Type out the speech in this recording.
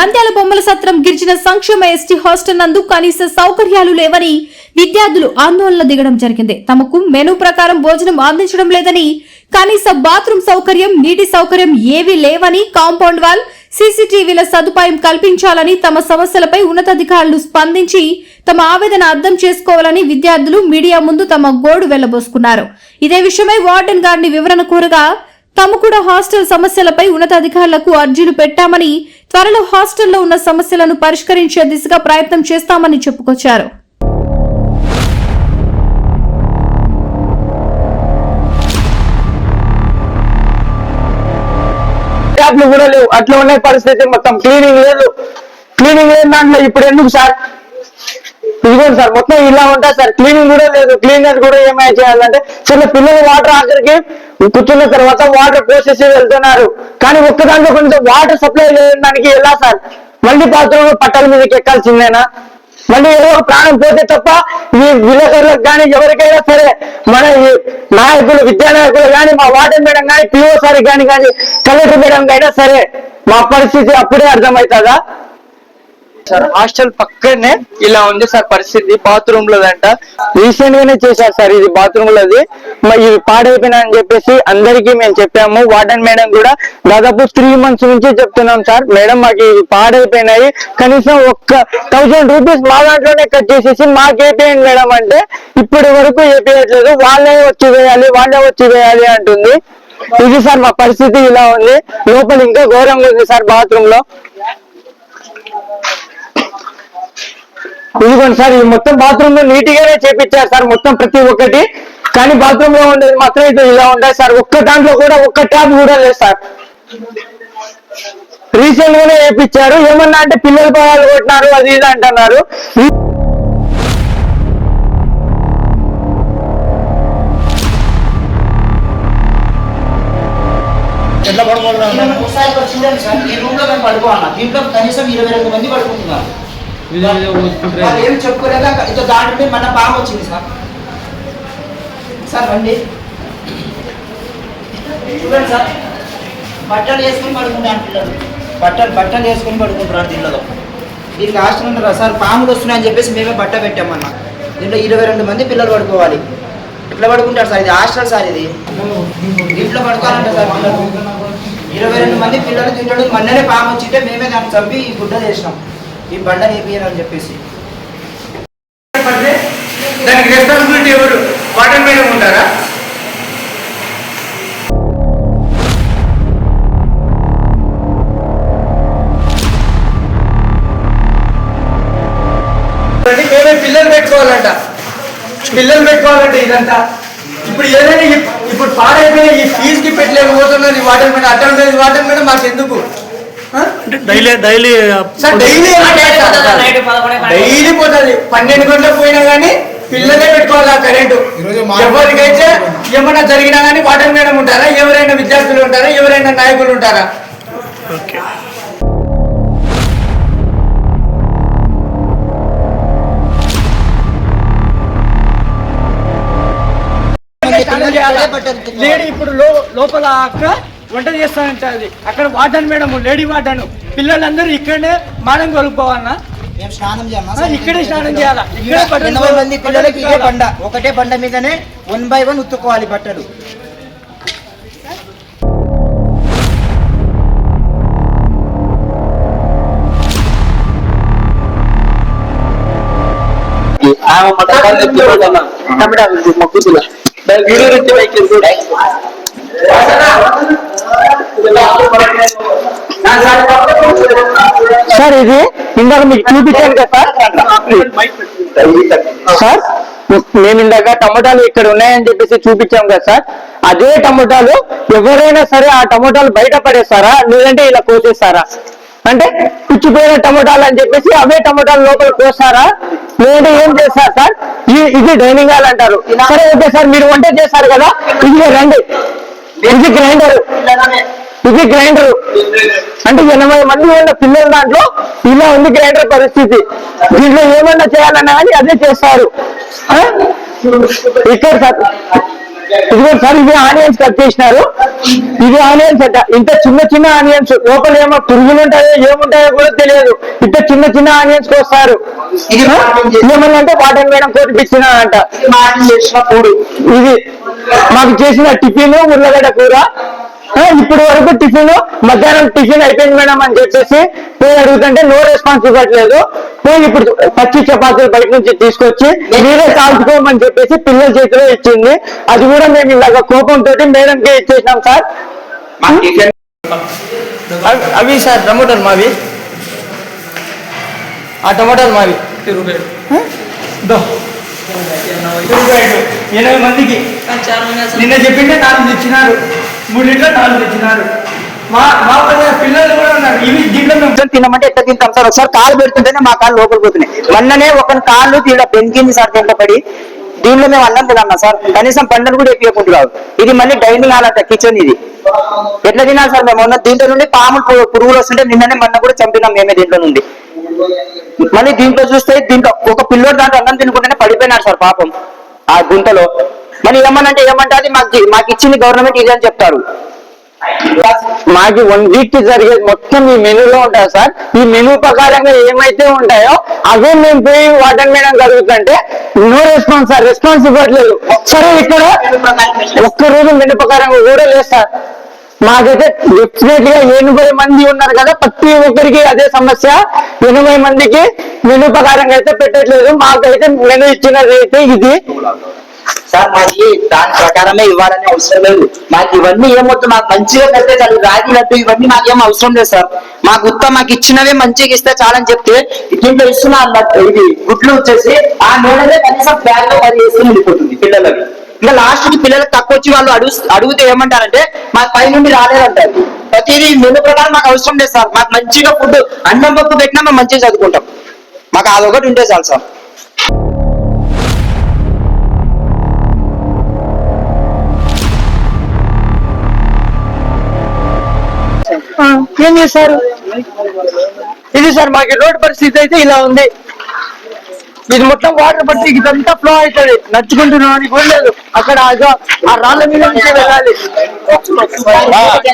నంద్యాల బొమ్మల సత్రం గిరిజన సంక్షేమ ఎస్టీ హాస్టల్ నందు కనీస సౌకర్యాలు లేవని విద్యార్థులు ఆందోళన దిగడం జరిగింది. తమకు మెనూ ప్రకారం భోజనం అందించడం లేదని కనీస బాత్రూమ్ సౌకర్యం నీటి సౌకర్యం ఏవీ లేవని కాంపౌండ్ వాల్ సీసీటీవీల సదుపాయం కల్పించాలని తమ సమస్యలపై ఉన్నతాధికారులు స్పందించి తమ ఆవేదన అర్థం చేసుకోవాలని విద్యార్థులు మీడియా ముందు తమ గోడు వెళ్ళబోసుకున్నారు. ఇదే విషయమై వార్డెన్ గారిని వివరణ కోరగా తాము కూడా హాస్టల్ సమస్యలపై ఉన్నతాధికారులకు అర్జీలు పెట్టామని త్వరలో హాస్టల్లో ఉన్న సమస్యలను పరిష్కరించే దిశగా ప్రయత్నం చేస్తామని చెప్పుకొచ్చారు. కూడా లేవు. అట్లా ఉన్నాయి పరిస్థితి మొత్తం. క్లీనింగ్ లేదు. క్లీనింగ్ లేని దాంట్లో ఇప్పుడు ఎందుకు సార్? ఇదిగోండి సార్ మొత్తం ఇలా ఉంటాయి సార్ క్లీనింగ్ కూడా లేదు క్లీనర్ కూడా ఏమైనా చేయాలంటే చిన్న పిల్లలు వాటర్ ఆఖరికి కూర్చున్న తర్వాత వాటర్ పోసేసి వెళ్తున్నారు. కానీ ఒక్క దాంట్లో కొంచెం వాటర్ సప్లై చేయడానికి ఎలా సార్? మళ్ళీ బాత్రూమ్ పట్టాల మీదకి ఎక్కాల్సిందేనా? మళ్ళీ ఏదో ప్రాణం పోతే తప్ప ఈ విలేకరులకు కానీ ఎవరికైనా సరే మన ఈ నాయకులు విద్యా నాయకులు కానీ మా వాటర్ మేడం కానీ పిఓ సార్ కానీ కానీ కలెక్టర్ మేడం అయినా సరే మా పరిస్థితి అప్పుడే అర్థమవుతుందా? సార్ హాస్టల్ పక్కనే ఇలా ఉంది సార్ పరిస్థితి బాత్రూమ్ లోదంట రీసెంట్ గానే చేశారు సార్ ఇది బాత్రూమ్ లోది ఇది పాడైపోయినా అని చెప్పేసి అందరికీ మేము చెప్పాము. వార్డెన్ మేడం కూడా దాదాపు త్రీ మంత్స్ నుంచి చెప్తున్నాం సార్. మేడం మాకు ఇది పాడైపోయినాయి. కనీసం ఒక్క థౌజండ్ రూపీస్ మా దాంట్లోనే కట్ చేసేసి మాకు ఏపీయండి మేడం అంటే ఇప్పటి వరకు ఏపీయట్లేదు వాళ్ళే వచ్చి వేయాలి వాళ్ళే వచ్చి వేయాలి అంటుంది. ఇది సార్ మా పరిస్థితి ఇలా ఉంది. లోపల ఇంకా ఘోరంగా ఉంది సార్ బాత్రూమ్లో ఇదిగోండి సార్ ఈ మొత్తం బాత్రూమ్లో నీట్ గానే చేపించారు సార్ మొత్తం ప్రతి ఒక్కటి. కానీ బాత్రూమ్లో ఉండేది మాత్రం ఇది ఇలా ఉంటాయి సార్. ఒక్క దాంట్లో కూడా ఒక్క ట్యాప్ కూడా లేదు సార్. రీసెంట్ గానే వేయించారు ఏమన్నా అంటే పిల్లలు పొలాలు కొట్టినారు అది ఇది అంటున్నారు. ఒకసారి వచ్చిందని సార్ ఈ రూమ్లో మేము దీంట్లో కనీసం ఇరవై రెండు మంది పడుకుంటున్నారు. వాళ్ళు ఏం చెప్పుకోలేక ఇదో దాంట్లో మన పాము వచ్చింది సార్. సార్ రండి. చూడండి సార్. బట్టలు వేసుకొని పడుకుంటాను పిల్లలు. బట్టలు బట్టలు వేసుకొని పడుకుంటున్నారు దీనిలో దీనికి హాస్టల్ ఉంటారా సార్ పాములు వస్తున్నాయని చెప్పేసి మేమే బట్ట పెట్టామన్నా. దీంట్లో ఇరవై రెండు మంది పిల్లలు పడుకోవాలి. ఎట్లా పడుకుంటారు సార్? ఇది హాస్టల్ సార్ ఇది. దీంట్లో పడుకోవాలంట సార్ పిల్లలు. ఇరవై రెండు మంది పిల్లలు తింటాడు. మొన్ననే పాము వచ్చింటే మేమే దాన్ని చంపి ఈ గుడ్డ చేసినాం. ఈ బండ వేపియని చెప్పేసి. దానికి రెస్పాన్సిబిలిటీ ఎవరు? వాటర్ మేడం ఉంటారా? మేమే పిల్లలు పెట్టుకోవాలంట. పిల్లలు పెట్టుకోవాలంట ఇదంతా. ఇప్పుడు ఏదైనా ఇప్పుడు పాడైపోయిన ఈ ఫీజుకి పెట్టలేకపోతున్నది వాటర్ మేడం అట్లా ఉండేది వాటర్ మేడం మాకు ఎందుకు? Daily daily sir daily daily పోతుంది. పన్నెండు గంటలకు పోయినా కానీ పిల్లలే పెట్టుకోవాలి ఆ కరెంటు ఎవరికైతే ఏమన్నా జరిగినా కానీ వాటర్ మేడం ఉంటారా? ఎవరైనా విద్యార్థులు ఉంటారా? ఎవరైనా నాయకులు ఉంటారా? ఓకే. లేడీ ఇప్పుడు లోపల అక్క వంట చేస్తానంటే అక్కడ వార్డన్ మేడం లేడీ వార్డన్. పిల్లలందరూ ఇక్కడనే మానం కొలుపుకోవాలన్నా? ఇక్కడే స్నానం చేయాలా? ఇక్కడే ఎనభై మంది పిల్లలకి ఇదే ఉతకాలా? బండ. ఒకటే బండ మీదనే వన్ బై వన్ ఉత్తుకోవాలి బట్టలు. సార్ ఇది ఇందాక మీకు చూపించాను కదా సార్? సార్ మేము ఇందాక టమోటాలు ఇక్కడ ఉన్నాయని చెప్పేసి చూపించాం కదా సార్. అదే టమోటాలు ఎవరైనా సరే ఆ టమోటాలు బయట పడేస్తారా? లేదంటే ఇలా కోసేస్తారా? అంటే పుచ్చిపోయిన టమోటాలు అని చెప్పేసి అవే టమోటాలు లోపల కోస్తారా లేదంటే ఏం చేస్తారు సార్? ఇది డైనింగ్ హాల్ అంటారు. సరే ఓకే సార్ మీరు వంట చేస్తారు కదా ఇది రండి. ఇది గ్రైండర్. ఇది గ్రైండర్. అంటే ఎనభై మంది ఉన్న పిల్లల దాంట్లో ఇలా ఉంది గ్రైండర్ పరిస్థితి. దీంట్లో ఏమన్నా చేయాలన్నా కానీ అదే చేస్తారు. ఇక్కడ సార్. ఇదిగో సార్ ఇది ఆనియన్స్ కట్ చేసినారు. ఇది ఆనియన్స్ అట. ఇంత చిన్న చిన్న ఆనియన్స్ లోపల ఏమో పురుగులు ఉంటాయో ఏముంటాయో కూడా తెలియదు. ఇంత చిన్న చిన్న ఆనియన్స్ కోస్తారు ఇది ఏమన్నంటే వాటర్ మేడం కోటిపించినారంట చేసిన పూడు ఇది మాకు చేసిన టిఫిన్ ఉర్లగడ్డ కూర. ఇప్పుడు వరకు టిఫిన్ మధ్యాహ్నం టిఫిన్ అయిపోయింది మేడం అని చెప్పేసి పోయి అడుగుతుంటే నో రెస్పాన్స్ ఇవ్వట్లేదు. పోయి ఇప్పుడు పచ్చి చపాతీలు బయట నుంచి తీసుకొచ్చి మీరే కాల్చుకోమని చెప్పేసి పిల్లల చేతిలో ఇచ్చింది. అది కూడా మేము ఇలాగ కోపంతో మేడంకి ఇచ్చేసినాం సార్. అవి- అవి సార్ టమోటాలు మావి. ఆ టమోటాలు మావి. దో. ఎనభై మందికి. నిన్న చెప్పింటే నాలుగు తెచ్చినారు. మూడు నాలుగు తెచ్చినారు. మా మా పల్లె పిల్లలు కూడా ఉన్నారు. ఇవి దీంట్లో మేము తినమంటే ఎట్లా తింటాం సార్? ఒకసారి కాలు పెడుతుంటేనే మా కాళ్ళు లోపలికి పోతున్నాయి. మొన్ననే ఒక కాళ్ళు తీడ పెంకింది సార్ దీంట్లో పడి. దీంట్లో మేము అన్నం తినమ్మా సార్. కనీసం పండుగ కూడా ఎక్కియకుంటున్నావు ఇది మళ్ళీ డైనింగ్ హాల్ అంట కిచెన్ ఇది. ఎట్లా తినాలి సార్ మేము? మొన్న దీంట్లో నుండి పాములు పురుగులు వస్తుంటే నిన్ననే మొన్న కూడా చంపినాం మేమే దీంట్లో నుండి. మళ్ళీ దీంట్లో చూస్తే దీంట్లో ఒక పిల్లోడు దాంట్లో అన్నం తినుకుంటేనే పడిపోయినాడు సార్ పాపం ఆ గుంతలో. మరి ఏమనంటే ఏమంటే అది మాకు మాకు ఇచ్చింది గవర్నమెంట్ ఇది అని చెప్తారు. మాకు వన్ వీక్కి జరిగేది మొత్తం ఈ మెనూలో ఉంటుంది సార్. ఈ మెనూ ప్రకారంగా ఏమైతే ఉంటాయో అవే మేము పోయి వాటర్ మేడం కలుగుతుంటే నో రెస్పాన్స్ సార్ రెస్పాన్స్ ఇవ్వట్లేదు. సరే ఇక్కడ ఒక్క రోజు మెనూ ప్రకారంగా కూడా లేదు సార్. మాకైతే డెఫినెట్గా ఎనభై మంది ఉన్నారు కదా ప్రతి ఒక్కరికి అదే సమస్య. ఎనభై మందికి మెను ప్రకారంగా అయితే పెట్టట్లేదు. మాకైతే మెను ఇచ్చినది అయితే ఇది. సార్ మాకి దాని ప్రకారమే ఇవ్వాలని అవసరం లేదు. మాకు ఇవన్నీ ఏమొద్దు మాకు మంచిగా పెడితే చాలు. రాగి లడ్డు ఇవన్నీ మాకేం అవసరం లేదు సార్. మాకు ఉత్త మాకు ఇచ్చినవే మంచిగా ఇస్తే చాలని చెప్తే దీంట్లో ఇస్తున్నా అన్నట్టు ఇది గుడ్లు వచ్చేసి ఆ నూనెనే కనీసం బ్యాగ్లో పది చేసి వెళ్ళిపోతుంది పిల్లలకి ఇంకా లాస్ట్కి పిల్లలకు తక్కువ వచ్చి వాళ్ళు అడుగు అడిగితే ఏమంటారంటే మాకు పై నుండి రాలేదంటారు. ప్రతిదీ మెను ప్రకారం మాకు అవసరం లేదు సార్. మాకు మంచిగా ఫుడ్ అన్నం పప్పు పెట్టినా మేము మంచిగా చదువుకుంటాం. మాకు అదొకటి ఉంటే చాలు సార్. ఏం చేశారు ఇది సార్ మాకు రోడ్ పరిస్థితి అయితే ఇలా ఉంది. ఇది మొత్తం వాటర్ పడితే ఇదంతా ఫ్లో అవుతుంది. నడుచుకుంటున్నానికి కూడా లేదు. అక్కడ ఆ రాళ్ళ మీద నుంచి వెళ్ళాలి.